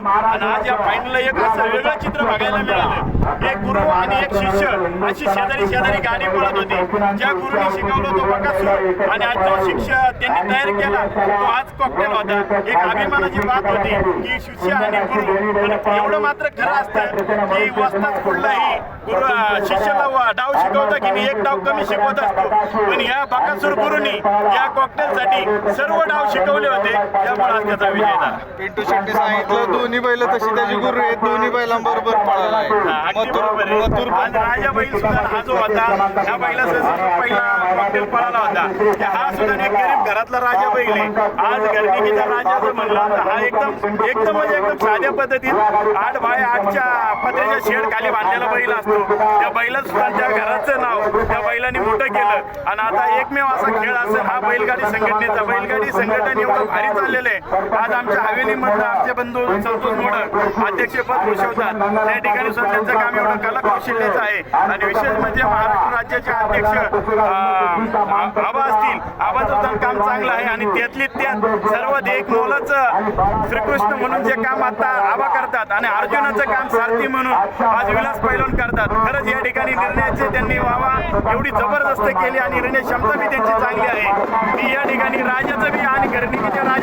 Final आणि आज या फायनलला एक असं वेगळं चित्र बघायला मिळालं गुरु आणि एक शिष्य अशी शेजारी शेजारी गाडी पळत होती. ज्या गुरुने शिकवलं तो बकासूर आणि आज जो शिष्य त्यांनी तयार केला तो आज कॉकटेल होता. एक अभिमानाची बात होती की शिष्य आणि गुरु पण एवढं मात्र खरं असतं की वस्ताच कुठलाही गुरु शिष्याला डाव शिकवता की नाही एक डाव कमी शिकवत असतो. पण या बकासूर गुरुनी या कॉकटेलसाठी सर्व डाव शिकवले होते. त्यामुळे आज त्याचा विजय झाला. पिंटू शेट्टी सांगितलं दोन्ही बैल तशी त्याची गुरु आहेत दोन्ही बैलांबरोबर पळाला आहे बरोबर आहे. आज राजा बैल सुद्धा हा जो होता ह्या बैलाचा पहिला कॉकटेल पळाला होता. हा सुद्धा एक गरीब घरातला राजा बैल आहे. आज गर्णिकीचा राजा जर म्हणला तर हा एकदम एकदम म्हणजे एकदम साध्या पद्धतीत आठ बाय आठच्या पत्र्याच्या शेड खाली बांधलेला बैल असतो. त्या बैलात सुद्धा त्या घराचं नाव त्या बैलांनी मोठं केलं. आणि आता एकमेव असा खेळ असेल हा बैलगाडी संघटनेचा. बैलगाडी संघटन एवढं भारी चाललेलं आहे. आज आमच्या हवेलीमधलं आमचे बंधू संतोष मोडक अध्यक्षपद भूषवतात. त्या ठिकाणी सुद्धा त्यांचं काम एवढं कला कौशल्याचं आहे. आणि विशेष म्हणजे महाराष्ट्र राज्याचे अध्यक्ष आबा असतील. आबा काम चांगलं आहे आणि त्यातली त्यात सर्व देख मोलाचं श्रीकृष्ण म्हणून जे काम आता आबा करतात आणि अर्जुनाचं काम सारथी म्हणून आज विलास पैलवून करतात. खरंच या ठिकाणी निर्णयाचे त्यांनी व्हावा एवढी जबरदस्त केली आणि निर्णय क्षमता बी त्यांची चांगली आहे. की या ठिकाणी राजाचं बी आणि गर्णिकीच्या राज